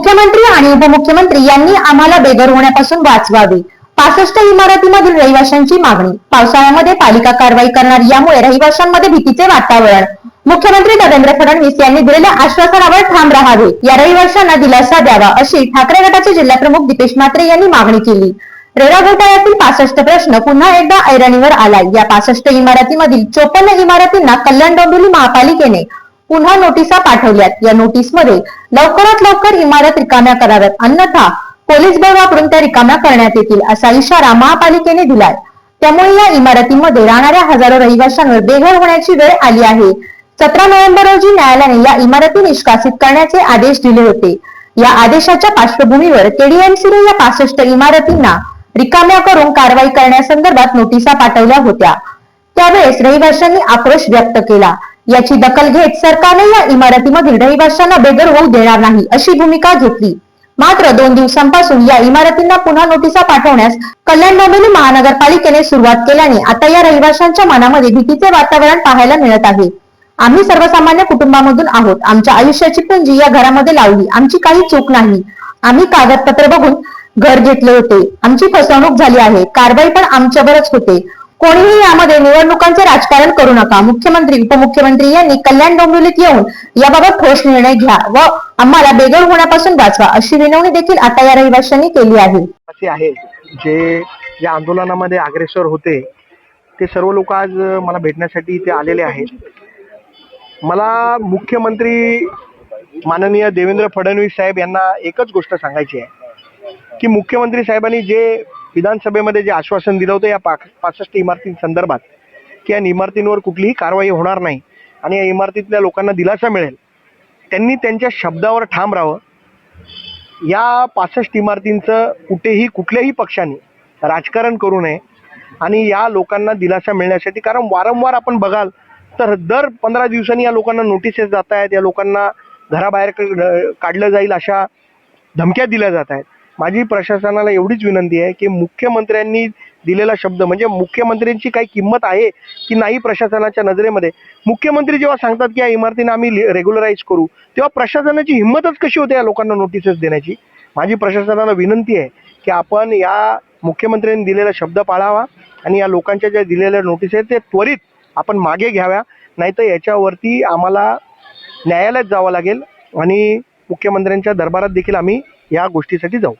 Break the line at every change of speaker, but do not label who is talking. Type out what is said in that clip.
मुख्यमंत्री आणि उपमुख्यमंत्री यांनी आम्हाला बेघर होण्यापासून वाचवावे. पासष्ट इमारतीमधील रहिवाशांची मागणी. पावसाळ्यामध्ये पालिका कारवाई करणार यामुळे रहिवाशांमध्ये भीतीचे वातावरण. मुख्यमंत्री देवेंद्र फडणवीस यांनी दिलेल्या आश्वासनावर ठाम राहावे. या रहिवाशांना दिलासा द्यावा अशी ठाकरे गटाचे जिल्हाप्रमुख दीपेश म्हात्रे यांनी मागणी केली. रेरा घोटाळ्यातील पासष्ट प्रश्न पुन्हा एकदा ऐरणीवर आलाय. या पासष्ट इमारतीमधील चोपन्न इमारतींना कल्याण डोंबिवली महापालिकेने पुन्हा नोटिसा पाठवल्यात. या नोटीसमध्ये लवकरात लवकर इमारत रिकाम्या कराव्यात. अन्यथा पोलीस बळ वापरून त्या रिकाम्या करण्यात येतील असा इशारा महापालिकेने दिलाय. त्यामुळे या इमारतीमध्ये राहणाऱ्या हजारो रहिवाशांवर बेघर होण्याची वेळ आली आहे. सतरा नोव्हेंबर रोजी न्यायालयाने या इमारती निष्कासित करण्याचे आदेश दिले होते. या आदेशाच्या पार्श्वभूमीवर केडीएमसीने या पासष्ट इमारतींना रिकाम्या करून कारवाई करण्यासंदर्भात नोटिसा पाठवल्या होत्या. त्यावेळेस रहिवाशांनी आक्रोश व्यक्त केला. याची दखल घेत सरकारने या इमारतीमधील रहिवाशांना बेघर होऊ देणार नाही अशी भूमिका घेतली. मात्र दोन दिवसांपासून या इमारतींना पुन्हा नोटिसा पाठवण्यास कल्याण डोंबिवली महानगरपालिकेने सुरुवात केल्याने आता या रहिवाशांच्या मनामध्ये भीतीचे वातावरण पाहायला मिळत आहे. आम्ही सर्वसामान्य कुटुंबामधून आहोत. आमच्या आयुष्याची पुंजी या घरामध्ये लावली. आमची काही चूक नाही. आम्ही कागदपत्र बघून घर घेतले होते. आमची फसवणूक झाली आहे. कारवाई पण आमच्यावरच होते. कोणीही यामध्ये निवडणुकांचे राजकारण करू नका. मुख्यमंत्री उपमुख्यमंत्री यांनी कल्याण डोंबिवलीत येऊन याबाबत ठोस निर्णय घ्या व आम्हाला बेघर होण्यापासून वाचवा अशी विनवणी देखील आता या रहिवाशांनी केली आहे.
असे आहे जे या आंदोलनामध्ये अग्रेसर होते ते सर्व लोक आज मला भेटण्यासाठी इथे आलेले आहेत. मला मुख्यमंत्री माननीय देवेंद्र फडणवीस साहेब यांना एकच गोष्ट सांगायची आहे की मुख्यमंत्री साहेबांनी जे विधानसभेमध्ये जे आश्वासन दिलं होतं या पा पासष्ट इमारतींसंदर्भात की या इमारतींवर कुठलीही कारवाई होणार नाही आणि या इमारतीतल्या लोकांना दिलासा मिळेल त्यांनी त्यांच्या शब्दावर ठाम राहावं. या पासष्ट इमारतींचं कुठेही कुठल्याही पक्षाने राजकारण करू नये आणि या लोकांना दिलासा मिळण्यासाठी कारण वारंवार आपण बघाल तर दर पंधरा दिवसांनी या लोकांना नोटिसेस जात आहेत या लोकांना घराबाहेर क- काढलं जाईल अशा धमक्या दिल्या जात आहेत. माझी प्रशासनाला एवढीच विनंती आहे की मुख्यमंत्र्यांनी दिलेला शब्द म्हणजे मुख्यमंत्र्यांची काही किंमत आहे की नाही प्रशासनाच्या नजरेमध्ये मुख्यमंत्री जेव्हा सांगतात की या इमारतींना आम्ही रेग्युलराईज करू तेव्हा प्रशासनाची हिंमतच कशी होते या लोकांना नोटिसेस देण्याची? माझी प्रशासनाला विनंती आहे की आपण या मुख्यमंत्र्यांनी दिलेला शब्द पाळावा आणि या लोकांच्या ज्या दिलेल्या नोटीस आहेत ते त्वरित आपण मागे घ्याव्या नाहीतर याच्यावरती आम्हाला न्यायालयात जावं लागेल आणि मुख्यमंत्र्यांच्या दरबारात देखील आम्ही या गोष्टीसाठी जाऊ.